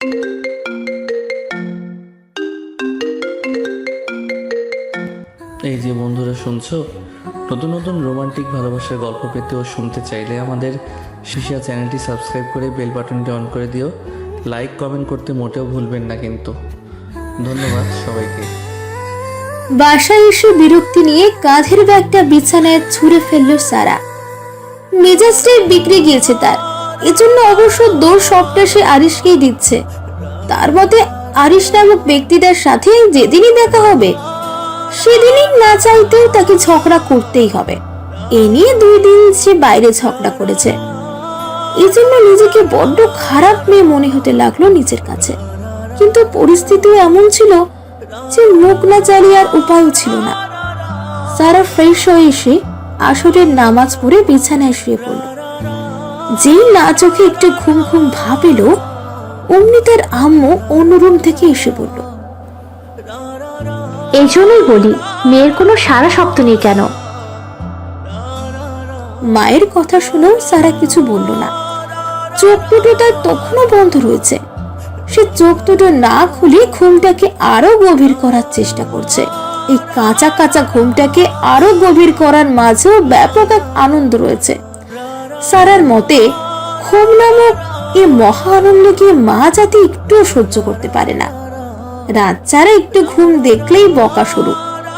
এই যে বন্ধুরা শুনছো? নতুন নতুন রোমান্টিক ভালোবাসার গল্প পেতে ও শুনতে চাইলে আমাদের শিশিয়া চ্যানেলটি সাবস্ক্রাইব করে বেল বাটনটি অন করে দিও। লাইক, কমেন্ট করতে মোটেও ভুলবেন না কিন্তু। ধন্যবাদ সবাইকে। বাসায় এসে বিরক্তি নিয়ে কাঁধের ব্যাগটা বিছানায় ছুঁড়ে ফেলল সারা। মেজাজটাই বিগড়ে গিয়েছে তার। এজন্য অবশ্য দোষ সবটা সে আরিশকেই দিচ্ছে। তার মতে আরিশ নামক ব্যক্তিটার সাথে যেদিনই দেখা হবে, সেদিনই না চাইতেও তাকে ঝগড়া করতেই হবে। এ নিয়ে দুই দিন সে বাইরে ঝগড়া করেছে। এই জন্য নিজেকে বড্ড খারাপ মেয়ে মনে হতে লাগল নিজের কাছে। কিন্তু পরিস্থিতি এমন ছিল যে মুখ না চালিয়ে আর উপায়ও ছিল না। সারা ফ্রেশ হয়ে এসে আসরের নামাজ পড়ে বিছানায় শুয়ে পড়ল। যেই না চোখে একটু ঘুম ঘুম ভাব এলো অমনি তার আম্মু অন্য রুম থেকে এসে বলল এই জন্যই বলি মেয়ের কোনো সারা শব্দ নেই কেন? মায়ের কথা শুনেও সারা কিছু বলল না। চোখ দুটো তার তখনও বন্ধ রয়েছে। সে চোখ দুটো না খুলে ঘুমটাকে আরও গভীর করার চেষ্টা করছে। এই কাঁচা কাঁচা ঘুমটাকে আরও গভীর করার মাঝেও ব্যাপক এক আনন্দ রয়েছে। সারার মতে ঘুম নামক এই মহা আনন্দকে মা জাতি একটুও সহ্য করতে পারে না। রাত ছাড়া একটু ঘুম দেখলেই বকা শুরু।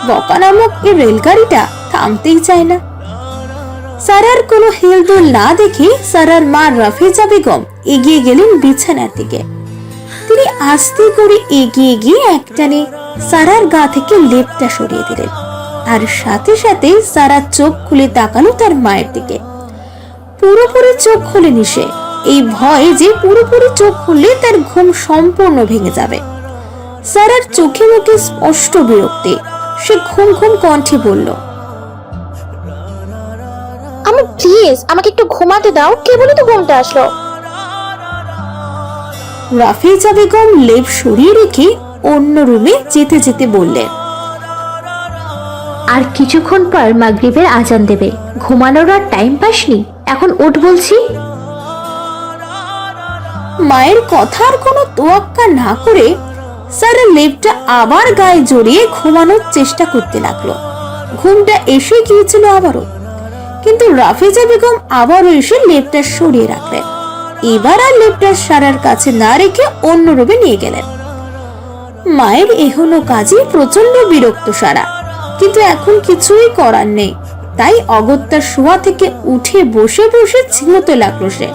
বকা নামক এই রেলগাড়িটা থামতেই চায় না। সারার কোনো হেলদোল না দেখে সারার মা রাফেজা বেগম এগিয়ে গেলেন বিছানার দিকে। তিনি আস্তে করে এগিয়ে গিয়ে একটানে সারার গা থেকে লেপটা সরিয়ে দিলেন। আর সাথে সাথে সারা চোখ খুলে তাকালো তার মায়ের দিকে। পুরোপুরি চোখ খুলেনি সে। এই ভয় যে পুরোপুরি চোখ খুললে তার ঘুম সম্পূর্ণ ভেঙে যাবে। সারার চোখে মুখে স্পষ্ট বিরক্তি। সে ঘুম ঘুম কণ্ঠে বলল আমি প্লিজ আমাকে একটু ঘুমাতে দাও। কে বলে তো ঘুমটা আসলো? রাফেজা বেগম লেপ সরিয়ে রেখে অন্য রুমে যেতে যেতে বললেন আর কিছুক্ষণ পর মাগরিবের আজান দেবে। ঘুমানোর আর টাইম পাসনি? এখন উঠ বলছি। মায়ের কথার কোনো তোয়াক্কা না করে সারা লেপটা আবার গায়ে জড়িয়ে ঘুমানোর চেষ্টা করতে লাগল। ঘুমটা এসে গিয়েছিল আবারও। কিন্তু রাফেজা বেগম আবারও এসে লেপটা সরিয়ে রাখলেন। এবার আর লেপটা সারার কাছে না রেখে অন্য রুমে নিয়ে গেলেন। মায়ের এহনো কাজে প্রচণ্ড বিরক্ত সারা। কিন্তু এখন কিছুই করার নেই। তাই অগত্যার শোয়া থেকে উঠে বসে বসে ঝিমোতে লাগল সে।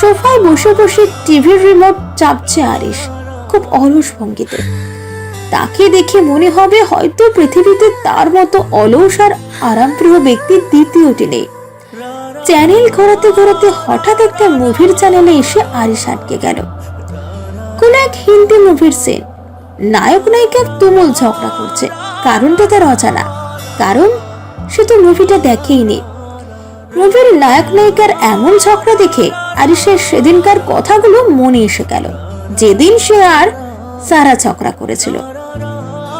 সোফায় বসে বসে টিভির রিমোট চাপছে আরিশ, খুব অলস ভঙ্গিতে। তাকে দেখে মনে হবে হয়তো পৃথিবীতে তার মতো অলস আর আরামপ্রিয় ব্যক্তি দ্বিতীয়টি নেই। চ্যানেল ঘোরাতে ঘোরাতে হঠাৎ একটা মুভির চ্যানেলে এসে আরিশ আটকে গেল। কোন এক হিন্দি মুভির সেন নায়ক নায়িকা তুমুল ঝগড়া করছে। কারণটা তার অজানা। কারণ সে তো মুভিটা দেখেইনি। মুভির নায়ক নায়িকার এমন ঝগড়া দেখে আরিসের সেদিনকার কথাগুলো মনে এসে গেল। যেদিন সে আর সারা ঝগড়া করেছিল।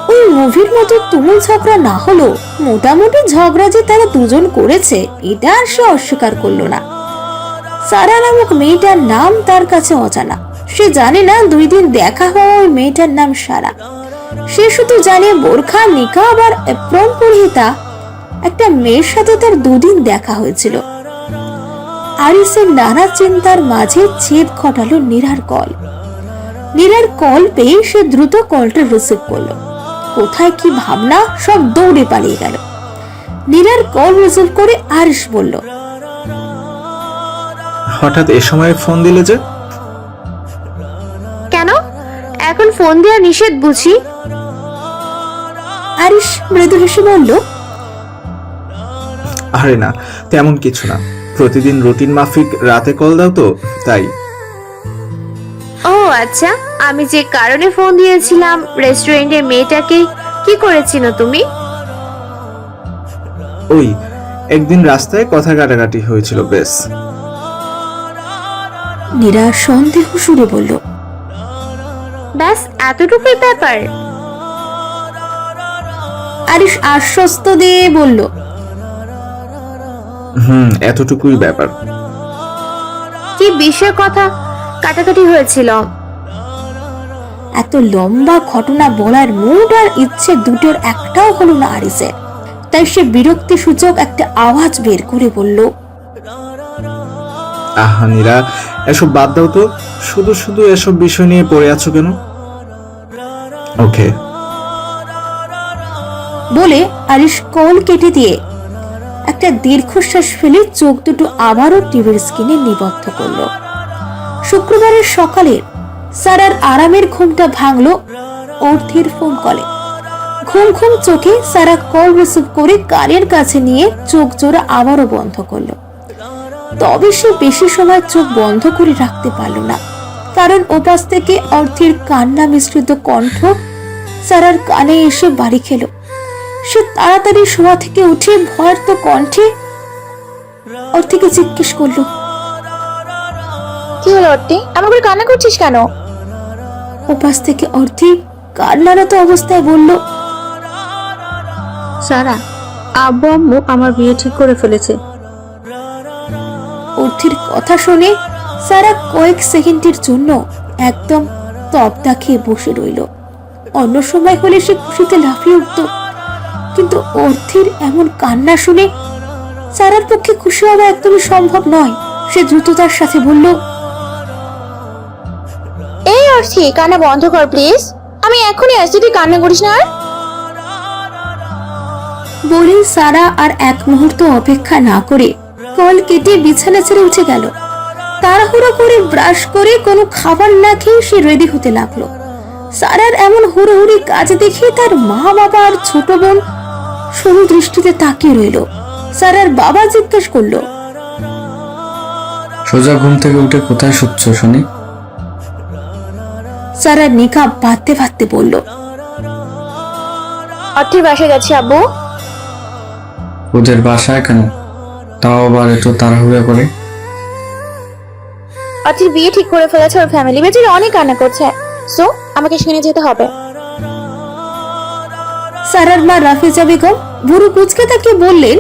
ওই মুভির মতো তুমুল ঝগড়া না হলো মোটামুটি ঝগড়া যে তারা দুজন করেছে, এটা আর সে অস্বীকার করল না। সারা নামক মেয়েটার নাম তার কাছে অজানা। সে জানে না দুই দিন দেখা হওয়া ওই মেয়েটার নাম সারা। সে শুধু জানে বোরখা, নিকাব আর এপ্রন পরিহিতা একটা মেয়ের সাথে তার দুদিন দেখা হয়েছিল। আরিসের নানা চিন্তার মাঝে ছেদ ঘটালো নীরার কল। নীরার কল পেয়ে সে দ্রুত কলটা রিসিভ করল। কোথায় কি ভাবনা সব দৌড়ে পালিয়ে গেল। নীরার কল রিসিভ করে আরিস বলল হঠাৎ এ সময় ফোন দিলে যে? কেন? এখন ফোন দেওয়া নিষেধ বুঝি। আরিস মৃদু হেসে বলল আরে না তেমন কিছু না। প্রতিদিন রুটিন মাফিক রাতে কল দাও তো তাই। ও আচ্ছা আমি যে কারণে ফোন দিয়েছিলাম রেস্টুরেন্টের মেয়েটাকে কি করেছিল তুমি? ওই একদিন রাস্তায় কথা কাটাকাটি হয়েছিল বেশ। নীরা সন্দেহ সুরে বলল ব্যাস এতটুকুই ব্যাপার। আরিস আশ্বস্ত দিয়ে বলল হুম এতটুকুই ব্যাপার। কি বিষয় কথা? কাটাকাটি হয়েছিল। এত লম্বা ঘটনা বলার মুড আর ইচ্ছে দুটোর একটাও হলো না আরিসের তাই সে বিরক্তি সূচক একটা আওয়াজ বের করে বলল আহা নীরা এসব বাদ দাও তো। শুধু শুধু এসব বিষয় নিয়ে পড়ে আছো কেন? ওকে। বলে আরিস কল কেটে দিয়ে একটা দীর্ঘশ্বাস ফেলে চোখ দুটো আবারও টিভির স্ক্রিনে নিবদ্ধ করল। শুক্রবারের সকালে সারার আরামের ঘুমটা ভাঙলো অর্থের ফোন কলে ঘুম ঘুম চোখে সারা কল রিসিভ করে কানের কাছে নিয়ে চোখ জোড়া আবারও বন্ধ করল। তবে সে বেশি সময় চোখ বন্ধ করে রাখতে পারল না। কারণ ওপাশ থেকে অর্থের কান্না মিশ্রিত কণ্ঠ সারার কানে এসে বাড়ি খেলো। সে তাড়াতাড়ি শোয়া থেকে উঠে ভয়ার্ত কণ্ঠে অর্থিকে জিজ্ঞেস করল কি হলো অর্টি আমার করে কান্না করছিস কেন? ওপাশ থেকে অর্থি কান্নারত অবস্থায় বলল সারা আব্বু আম্মু আমার বিয়ে ঠিক করে ফেলেছে। অর্থির কথা শুনে সারা কয়েক সেকেন্ডের জন্য একদম তবদা খেয়ে বসে রইল। অন্য সময় হলে সে খুশিতে লাফিয়ে উঠত। কিন্তু অর্থির এমন কান্না শুনে সারার পক্ষে খুশি হওয়া একদমই সম্ভব নয়। সে দ্রুততার সাথে বলল এই অর্থি কান্না বন্ধ কর প্লিজ আমি এখনই আসছি তুই কান্না করিস না আর। বলে সারা আর এক মুহূর্ত অপেক্ষা না করে কল কেটে বিছানা ছেড়ে উঠে গেল। তাড়াহুড়ো করে ব্রাশ করে কোনো খাবার না খেয়ে সে রেডি হতে লাগল। সারার এমন হুড়োহুড়ি কাজ দেখে তার মা বাবা আর ছোট বোন সরু দৃষ্টিতে তাকিয়ে রইল। সারার বাবা জিজ্ঞেস করল সোজা ঘুম থেকে উঠে কোথায় শুচ্ছ শুনি? সারা নিকাব বাঁধতে বাঁধতে বলল অর্থের বাসায় যাচ্ছি আব্বু। ওদের বাসায় কেন? তাও আবার এত তাড়াহুড়া করে। অর্থের বিয়ে ঠিক করে ফেলেছে ওর ফ্যামিলি বেচারে অনেক কান্না করছে। সো আমাকে সেখানে যেতে হবে। সারার মা রাফিজা বেগম বুড়ো কুচকে তাকে বললেন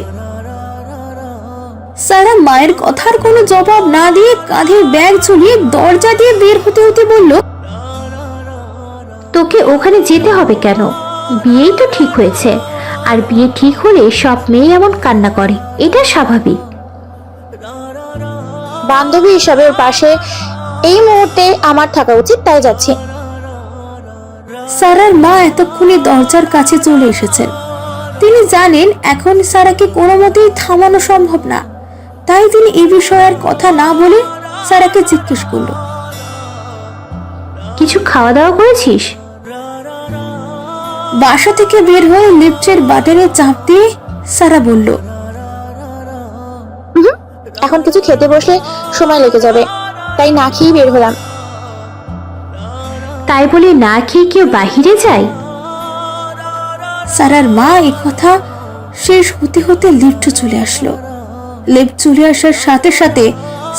সারা মায়ের কথার কোনো জবাব না দিয়ে কাঁধে ব্যাগ ঝুলিয়ে দরজা দিয়ে বের হতে হতে বলল তোকে ওখানে যেতে হবে কেন? বিয়েই তো ঠিক হয়েছে। আর বিয়ে ঠিক হলে সব মেয়ে এমন কান্না করে। এটা স্বাভাবিক। বান্ধবী হিসাবে ওর পাশে এই মুহূর্তে আমার থাকা উচিত তাই যাচ্ছি। সারার মা এতক্ষণে দরজার কাছে চলে এসেছেন তিনি জানেন এখন সারাকে কোনো মতেই থামানো সম্ভব না। তাই তিনি এই বিষয়ের কথা না বলে সারাকে জিজ্ঞেস করল। কিছু খাওয়া দাওয়া করেছিস? বাসা থেকে বের হয়ে লিফটের বাটনে চাপ দিয়ে সারা বলল এখন কিছু খেতে বসলে সময় লেগে যাবে। তাই না খেয়েই বের হলাম। তাই বলে না খেয়ে কেউ বাহিরে যায়? সারার মা কথা শেষ হতে হতে লিফট চলে আসলো। লিফট চলে আসার সাথে সাথে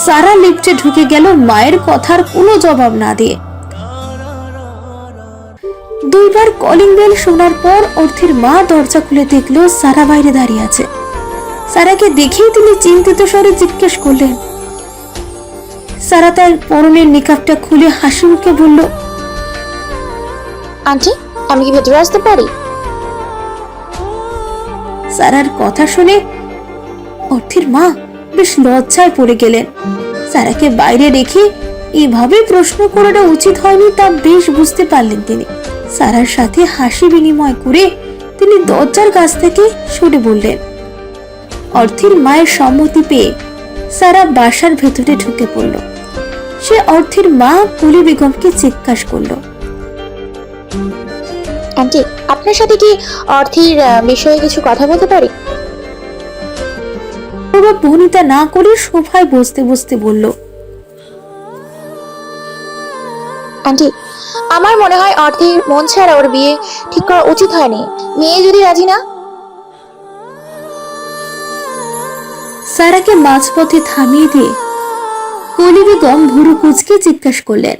সারা লিফটে ঢুকে গেল মায়ের কথার কোনো জবাব না দিয়ে। দুইবার কলিং বেল শোনার পর অর্থের মা দরজা খুলে দেখল সারা বাইরে দাঁড়িয়ে আছে। সারাকে দেখেই তিনি চিন্তিত স্বরে জিজ্ঞেস করলেন, সারা তার পরনের নিকাবটা খুলে হাসি মুখে বলল আন্টি, আমি কি ভেতরে আসতে পারি? সারার কথা শুনে অর্থের মা বেশ লজ্জায় পড়ে গেলেন। সারাকে বাইরে রেখে এভাবে প্রশ্ন করাটা উচিত হয়নি তা বেশ বুঝতে পারলেন তিনি। সারার সাথে হাসি বিনিময় করে তিনি দরজার কাছ থেকে সরে বললেন, অর্থের মায়ের সম্মতি পেয়ে সারা বাসার ভেতরে ঢুকে পড়ল। সে অর্থের মা কুলি বেগমকে জিজ্ঞাসা করল আন্টি আপনার সাথে কি অর্থের বিষয়ে কিছু কথা বলতে পারি? বাবা বনিতা না করে সোফায় বসতে বসতে বলল আন্টি আমার মনে হয় অর্থের মন ছাড়া ওর বিয়ে ঠিক করা উচিত হয়নি। মেয়ে যদি রাজি না? সারাকে মাঝপথে থামিয়ে দিয়ে কলি বেগম ভুরু কুচকে জিজ্ঞাসা করলেন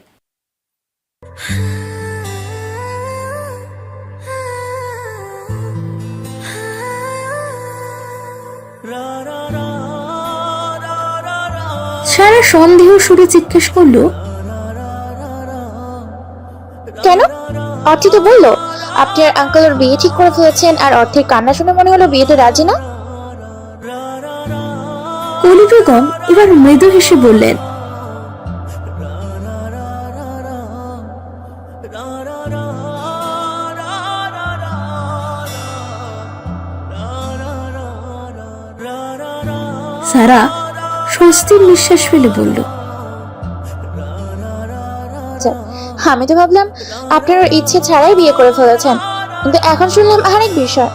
সারা সন্দেহ সুরে জিজ্ঞেস করল কেন? অর্থি তো বলল আপনি আর আঙ্কেল ওর বিয়ে ঠিক করে ফেলেছেন আর অর্থের কান্না শুনে মনে হলো বিয়েতে রাজি না। কলি বেগম এবার মৃদু হেসে বললেন সারা স্বস্তির নিঃশ্বাস ফেলে বলল যাক, আমি তো ভাবলাম আপনার ইচ্ছে ছাড়াই বিয়ে করে ফেলেছেন কিন্তু এখন শুনলাম আরেক বিষয়।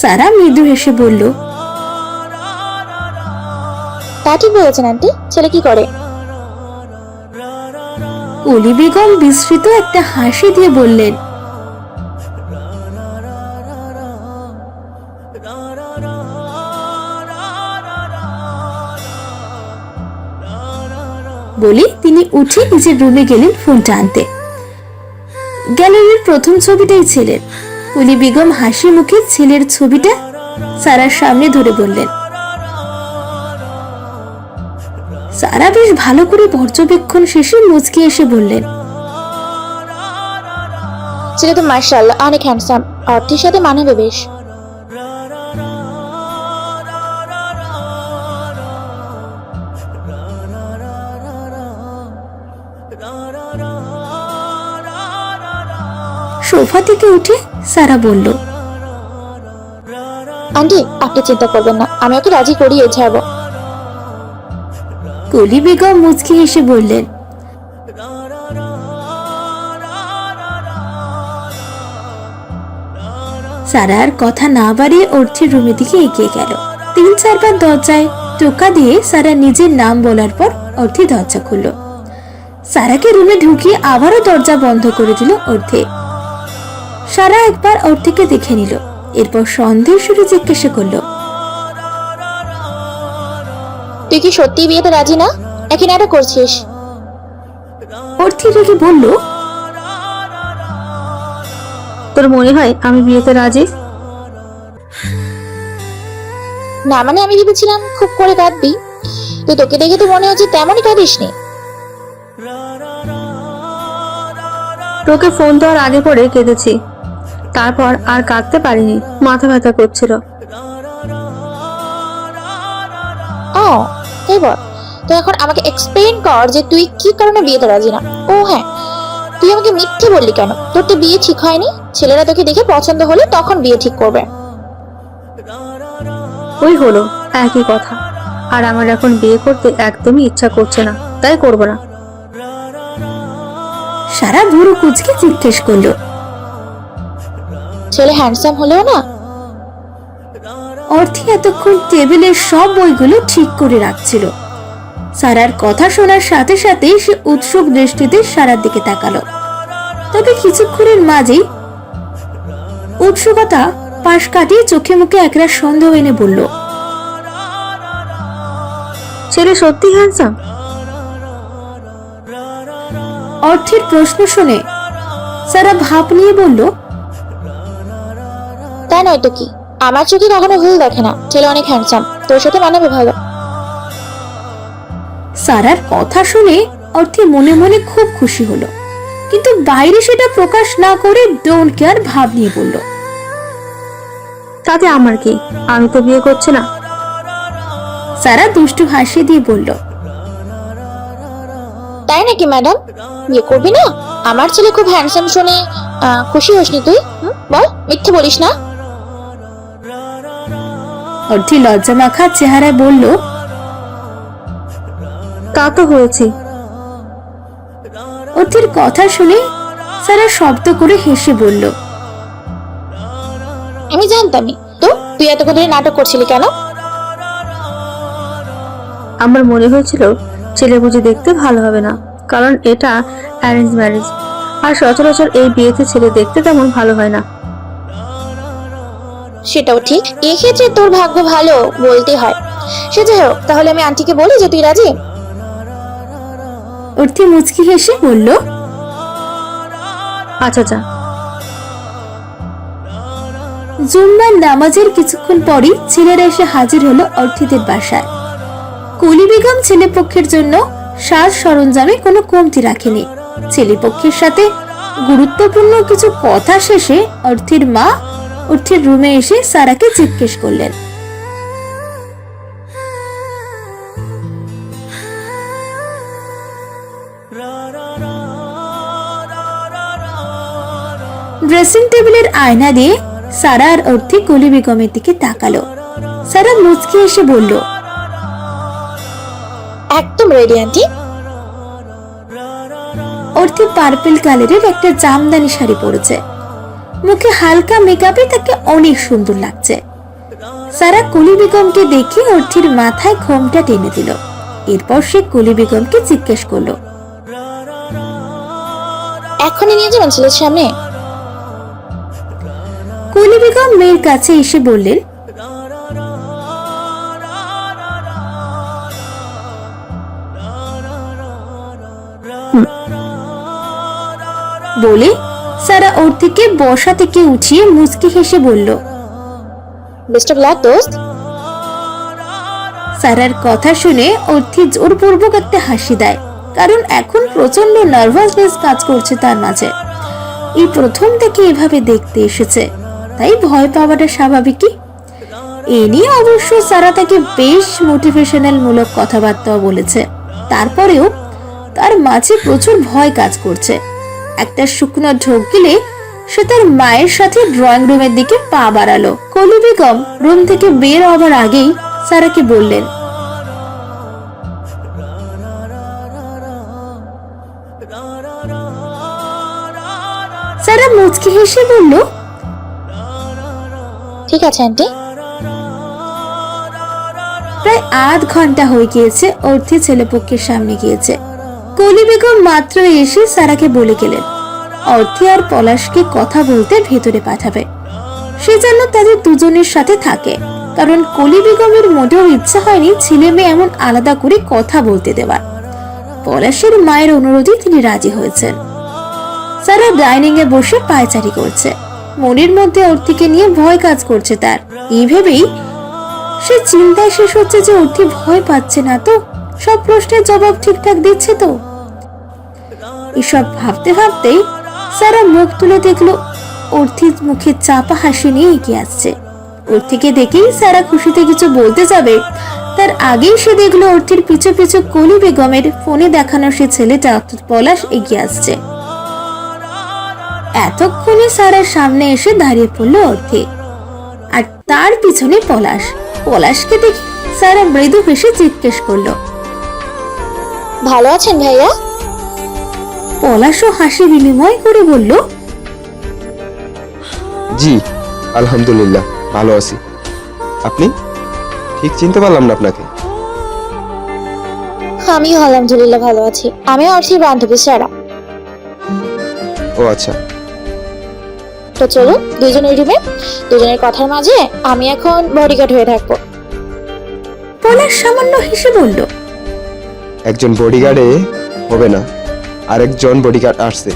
সারা মৃদু হেসে বলল তা ঠিক বলেছেন আন্টি। ছেলে কি করে? কলি বেগম বিস্মৃত একটা হাসি দিয়ে বললেন, বলে তিনি উঠে নিজের রুমে গেলেন ফোনটা আনতে। গ্যালারির প্রথম ছবিটাই ছেলের। কলি বেগম হাসি মুখে ছেলের ছবিটা সারার সামনে ধরে বললেন সারা বেশ ভালো করে পর্যবেক্ষণ শেষে মুচকি এসে বললেন ছেলে তো মার্শাল্লাহ অনেক হ্যান্ডসাম অর্থের সাথে মানাবে বেশ। সোফা থেকে উঠে সারা বলল আন্টি আপনি চিন্তা করবেন না আমি ওকে রাজি করিয়ে ছাড়বো কলি বেগম মুচকি হেসে বললেন, সারার কথা না বাড়িয়ে অর্থের রুমের দিকে এগিয়ে গেল। তিন চারবার দরজায় টোকা দিয়ে সারা নিজের নাম বলার পর অর্থে দরজা খুলল। সারাকে রুমে ঢুকিয়ে আবারও দরজা বন্ধ করে দিল অর্ধে সারা একবার অর্থেকে দেখে নিল। এরপর সন্দেহ সুরে জিজ্ঞাসা করল তুই কি সত্যি বিয়েতে রাজি না? একই নাটক করছিস। অর্থি রেগে বলল তোর মনে হয় আমি বিয়েতে রাজি? না মানে আমি ভেবেছিলাম খুব করে কাঁদবি। তো তোকে দেখে তো মনে হচ্ছে তেমনই কাঁদিস নি তোকে ফোন দেওয়ার আগে পরে কেঁদেছি। তারপর আর কাঁদতে পারিনি মাথা ব্যথা করছিল। ও এবার তো এখন আমাকে এক্সপ্লেইন কর যে তুই কি কারণে বিয়েতে রাজি না। ও হ্যাঁ তুই আমাকে মিথ্যে বললি কেন? তোর তো বিয়ে ঠিক হয়নি ছেলেরা তোকে দেখে পছন্দ হলে তখন বিয়ে ঠিক করবে। ওই হলো একই কথা। আর আমার এখন বিয়ে করতে একদমই ইচ্ছা করছে না তাই করব না। সারা বুড়ো কুচকে জিজ্ঞেস করল। ছেলে হ্যান্ডসাম হলেও না অর্থী এতক্ষণ টেবিলের সব বইগুলো ঠিক করে রাখছিল। সারার কথা শোনার সাথে সাথে সে উৎসুক দৃষ্টিতে সারার দিকে তাকালো। তবে কিছুক্ষণের মাঝেই উৎসুকতা পাশ কাটিয়ে চোখে মুখে একরা সন্দেহ এনে বলল ছেলে সত্যি হ্যান্ডসাম অর্থের প্রশ্ন শুনে সারা ভাব নিয়ে বলল তা নয় তো কি? আমার চোখে কখনো ভুল দেখে না। ছেলে অনেক হ্যান্ডসাম তোর সাথে মানাবে ভালো। সারার কথা শুনে অর্থে মনে মনে খুব খুশি হলো। কিন্তু বাইরে সেটা প্রকাশ না করে ডোন্ট কেয়ার ভাব নিয়ে বলল। তাতে আমার কি? আমি তো বিয়ে করছি না। সারা দুষ্টু হাসি দিয়ে বলল তাই নাকি ম্যাডাম বিয়ে করবি না? আমার ছেলে খুব হ্যান্ডসাম শুনে আহ, খুশি হসনি তুই? হুম? বল মিথ্যে বলিস না। অর্ধি লজ্জা মাখা চেহারায় বলল তা তো হয়েছি। অর্থির কথা শুনে সারা শব্দ করে হেসে বলল আমি জানতামই তো তুই এতক্ষণ ধরে নাটক করছিলি কেন? আমার মনে হয়েছিল ছেলে বুঝে দেখতে ভালো হবে না কারণ এটা অ্যারেঞ্জ ম্যারেজ আর সচরাচর এই বিয়েতে ছেলে দেখতে তেমন ভালো হয় না। সেটাও ঠিক। এক্ষেত্রে তোর ভাগ্য ভালো বলতে হয়। সে যাই হোক, তাহলে আমি আন্টিকে বলি যে তুই রাজি? অর্থি মুচকি হেসে বলল আচ্ছা আচ্ছা। জুম্মার নামাজের কিছুক্ষণ পরই ছেলেরা এসে হাজির হলো অর্থিতের বাসায়। কলি বেগম ছেলে পক্ষের জন্য সাজ সরঞ্জামে কোনো কমতি রাখেনি। ছেলে পক্ষের সাথে গুরুত্বপূর্ণ কিছু কথা শেষে অর্থের মা অর্থের রুমে এসে সারাকে জিজ্ঞেস করলেন। ড্রেসিং টেবিলের আয়না দিয়ে সারা আর অর্থে কলি বেগমের দিকে তাকালো। সারা মুচকি এসে বলল একদম রেডি আন্টি অর্থে পার্পল কালারের একটা জামদানি শাড়ি পরেছে। মুখে হালকা মেকআপে তাকে অনেক সুন্দর লাগছে। সারা কলি বেগমকে দেখে অর্থির মাথায় ঘোমটা টেনে দিল। এরপর সে কলি বেগমকে জিজ্ঞেস করল এখনই নিয়ে যাবেন ছেলের সামনে? কলি বেগম মেয়ের কাছে এসে বললেন বলে সারা ওর থেকে বসা থেকে উঠিয়ে মুচকি হেসে বলল বেস্ট অফ লাক দোস্ত? সারার কথা শুনে অর্থি জোরপূর্বক একটা হাসি দেয় কারণ এখন প্রচণ্ড নার্ভাসনেস কাজ করছে তার মাঝে। এই প্রথম থেকে এভাবে দেখতে এসেছে তাই ভয় পাওয়াটা স্বাভাবিকই। এ নিয়ে অবশ্য সারা তাকে বেশ মোটিভেশনাল মূলক কথাবার্তাও বলেছে তারপরেও তার মাঝে প্রচুর ভয় কাজ করছে। একটা শুকনো ঢোক গেলে সে তার মায়ের সাথে ড্রয়িং রুমের দিকে পা বাড়ালো। কলি বেগম রুম থেকে বের হবার আগেই সারাকে বললেন সারা মুচকি হেসে বলল ঠিক আছে আন্টি। প্রায় আধ ঘণ্টা হয়ে গিয়েছে অর্থে ছেলেপক্ষের সামনে গিয়েছে। কলি বেগম মাত্র এসে সারাকে বলে গেলেন, অর্থে আর পলাশকে কথা বলতে ভেতরে পাঠাবে। সে যেন তাদের দুজনের সাথে থাকে, কারণ কলি বেগমের মোটেও ইচ্ছা হয়নি ছেলে মেয়ে এমন আলাদা করে কথা বলতে দেওয়ার। পলাশের মায়ের অনুরোধে তিনি রাজি হয়েছেন। সারা ডাইনিং এ বসে পায়চারি করছে। মনের মধ্যে অর্থিকে নিয়ে ভয় কাজ করছে তার। এই ভেবেই সে চিন্তায় শেষ হচ্ছে যে অর্থি ভয় পাচ্ছে না তো। সব প্রশ্নের জবাব ঠিকঠাক দিচ্ছে তো? এসব ভাবতে ভাবতেই সারা মুখ তুলে দেখল অর্থির মুখে চাপা হাসি নিয়ে এগিয়ে আসছে। অর্থিকে দেখেই সারা খুশিতে কিছু বলতে যাবে। তার আগেই সে দেখল অর্থির পিছু পিছু কলি বেগমের ফোনে দেখানো সে ছেলেটা অর্থাৎ পলাশ এগিয়ে আসছে। এতক্ষণে সারার সামনে এসে দাঁড়িয়ে পড়ল অর্থে। আর তার পিছনে পলাশ। পলাশকে দেখে সারা মৃদু হেসে জিজ্ঞেস করল ভালো আছেন ভাইয়া? পলাশও হাসি বিনিময় করে বলল জি আলহামদুলিল্লাহ ভালো আছি। আপনি? ঠিক চিনতে পারলাম না আপনাকে। আমিও আলহামদুলিল্লাহ ভালো আছি। আমি অর্থের বান্ধবী সারা। ও আচ্ছা। তো চলো দুজনের রুমে। দুজনের কথার মাঝে আমি এখন বডিগার্ড হয়ে থাকব। পলাশ সামান্য হেসে বলল একজন বডিগার্ডে হবে না আরেকজন বডিগার্ড আসছে।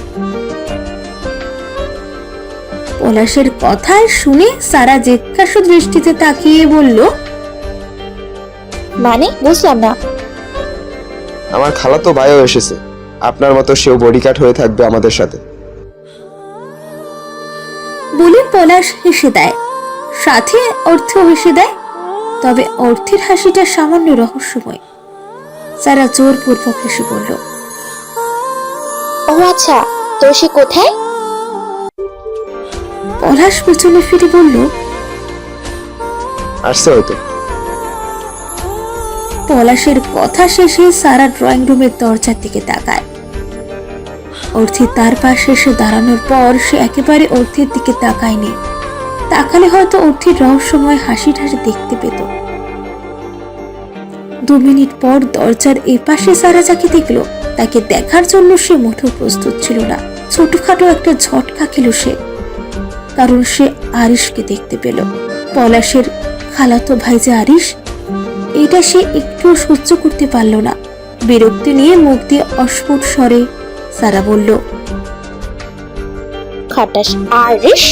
পলাশের কথা শুনে সারা জিজ্ঞাসু দৃষ্টিতে তাকিয়ে বলল মানে বুঝলাম না আমার খালাতো ভাইও এসেছে। আপনার মতো সেও বডিগার্ড হয়ে থাকবে আমাদের সাথে। বলে পলাশ হেসে দেয়। সাথে অর্থ হেসে দেয় তবে অর্থের হাসিটা সামান্য রহস্যময়। সারা জোরপূর্বক হেসে বলল ও আচ্ছা তো সে কোথায়? পলাশ পেছনে ফিরে বলল আসছে হয়তো। পলাশের কথা শেষে সারা ড্রয়িং রুমের দরজার দিকে তাকায়। অর্থি তার পাশে এসে দাঁড়ানোর পর সে একেবারে অর্থের দিকে তাকায়নি। তাকালে হয়তো অর্থির রহস্যময় হাসি ঠাসি দেখতে পেত। দু মিনিট পর দরজার এপাশে সারা যাকে দেখল, তাকে দেখার জন্য সে মোটেও প্রস্তুত ছিল না। ছোটখাটো একটা ঝটকা খেল সে, কারণ সে আরিশকে দেখতে পেল। পলাশের খালাতো ভাই যে আরিশ, এটা সে একটু সহ্য করতে পারল না। বিরক্তি নিয়ে মুখ দিয়ে অস্ফুট স্বরে সারা বলল, খাটাস আরিশ?